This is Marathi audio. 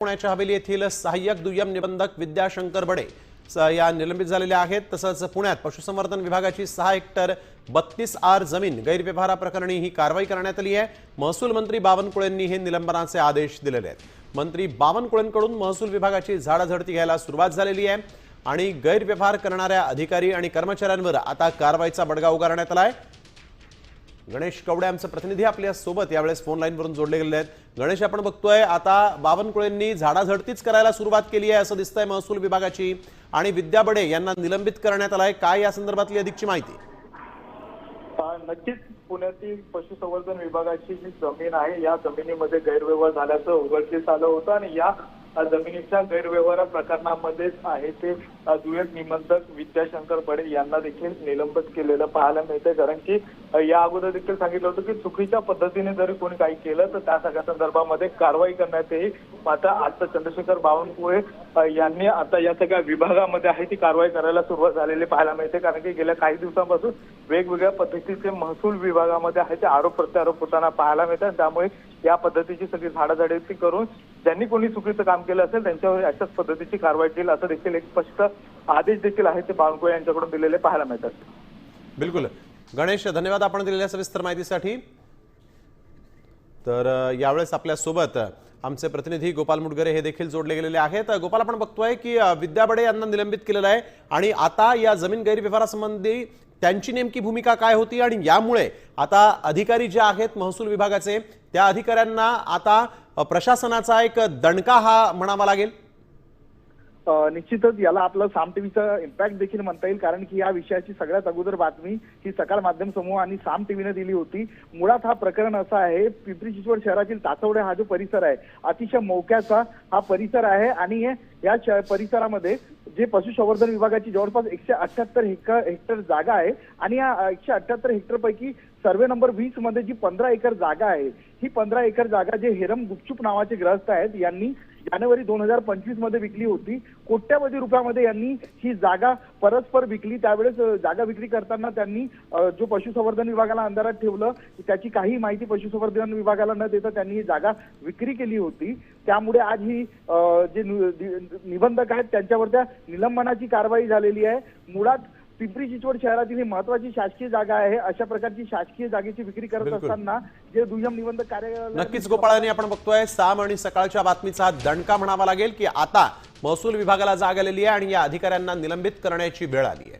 पुण्याच्या हवेली येथील सहाय्यक दुय्यम निबंधक विद्याशंकर बडे या निलंबित झालेल्या आहेत. तसंच पुण्यात पशुसंवर्धन विभागाची सहा हेक्टर बत्तीस आर जमीन गैरव्यवहाराप्रकरणी ही कारवाई करण्यात आली आहे. महसूल मंत्री बावनकुळेंनी हे निलंबनाचे आदेश दिलेले आहेत. मंत्री बावनकुळेंकडून महसूल विभागाची झाडाझडती घ्यायला सुरुवात झालेली आहे आणि गैरव्यवहार करणाऱ्या अधिकारी आणि कर्मचाऱ्यांवर आता कारवाईचा बडगा उगारण्यात आला आहे. गणेश कवडे आमचे प्रतिनिधी आपल्यासोबत यावेळेस फोन लाईनवरून जोडले गेलेले आहेत. गणेश आपण बघतोय आता बावनकुळेंनी झाडाझडतीच करायला सुरुवात केली आहे असं दिसतंय महसूल विभागाची. आणि विद्या बडे यांना निलंबित करण्यात आलाय. काय या संदर्भातली अधिकची माहिती? नक्कीच पुण्यातील पशुसंवर्धन विभागाची जी जमीन आहे या जमिनीमध्ये गैरव्यवहार झाल्याचं उघडकीस आलं होतं. आणि या जमिनीच्या गैरव्यवहार प्रकरणामध्येच आहे. ते अ, निबंधक विद्याशंकर बडे यांना देखील निलंबित केलेलं पाहायला मिळतंय. कारण की या अगोदर देखील सांगितलं होतं की चुकीच्या पद्धतीने जरी कोणी काही केलं तर त्या सगळ्या संदर्भामध्ये कारवाई करण्यात येईल. मात्र आता चंद्रशेखर बावनकुळे यांनी आता या सगळ्या विभागामध्ये आहे ती कारवाई करायला सुरुवात झालेली पाहायला मिळते. कारण की गेल्या काही दिवसांपासून वेगवेगळ्या पद्धतीचे महसूल विभागामध्ये आहे ते आरोप प्रत्यारोप होताना पाहायला मिळतात. त्यामुळे या पद्धतीची सगळी झाडाझाडी करून ज्यांनी कोणी चुकीचं काम केलं असेल त्यांच्यावर अशाच पद्धतीची कारवाई केली असं देखील एक स्पष्ट आदेश देखील आहे ते बावनकुळे यांच्याकडून दिलेले पाहायला मिळतात. बिलकुल. गणेश धन्यवाद आपण दिलेल्या सविस्तर माहितीसाठी. तर यावेळेस आपल्यासोबत आमचे प्रतिनिधी गोपाल मुटगरे हे देखील जोडले गेलेले आहेत. गोपाल आपण बघतोय की विद्याबडे विद्या बडे यांना निलंबित केलेलं आहे आणि आता या जमीन गैरव्यवहारासंबंधी त्यांची नेमकी भूमिका काय होती आणि यामुळे आता अधिकारी जे आहेत महसूल विभागाचे त्या अधिकाऱ्यांना आता प्रशासनाचा एक दणका हा म्हणावा लागेल. निश्चितच याला आपलं साम टीव्हीचा इम्पॅक्ट देखील म्हणता येईल कारण की या विषयाची सगळ्यात अगोदर बातमी ही सकाळ माध्यम समूह आणि साम टीव्हीने दिली होती. मुळात हा प्रकरण असा आहे पिंपरी चिंचवड शहरातील तासवडे हा जो परिसर आहे अतिशय मोक्याचा हा परिसर आहे आणि या श- परिसरामध्ये जे पशुसंवर्धन विभागाची जवळपास एकशे अठ्याहत्तर हेक्टर हेक्टर जागा आहे आणि या एकशे अठ्याहत्तर हेक्टर पैकी सर्वे नंबर वीसमध्ये जी पंधरा एकर जागा आहे ही पंधरा एकर जागा जे हेरम गुपचूप नावाचे ग्रस्त आहेत यांनी जानेवारी दोन हजार पंचवीसमध्ये विकली होती. कोट्यावधी रुपयामध्ये यांनी ही जागा परस्पर विकली. त्यावेळेस जागा विक्री करताना त्यांनी जो पशुसंवर्धन विभागाला अंधारात ठेवलं त्याची काही माहिती पशुसंवर्धन विभागाला न देता त्यांनी ही जागा विक्री केली होती. त्यामुळे आज ही जे नि- निबंधक आहेत त्यांच्यावर त्या निलंबनाची कारवाई झालेली आहे. मुळात पिंपरी चिंचवड शहरातील ही महत्वाची शासकीय जागा आहे. अशा प्रकारची शासकीय जागेची विक्री करत. असताना जे दुय्यम निबंधक कार्यालय नक्कीच गोपाळांनी आपण बघतोय साम आणि सकाळच्या बातमीचा हा दणका म्हणावा लागेल की आता महसूल विभागाला जाग आलेली आहे आणि या अधिकाऱ्यांना निलंबित करण्याची वेळ आली आहे.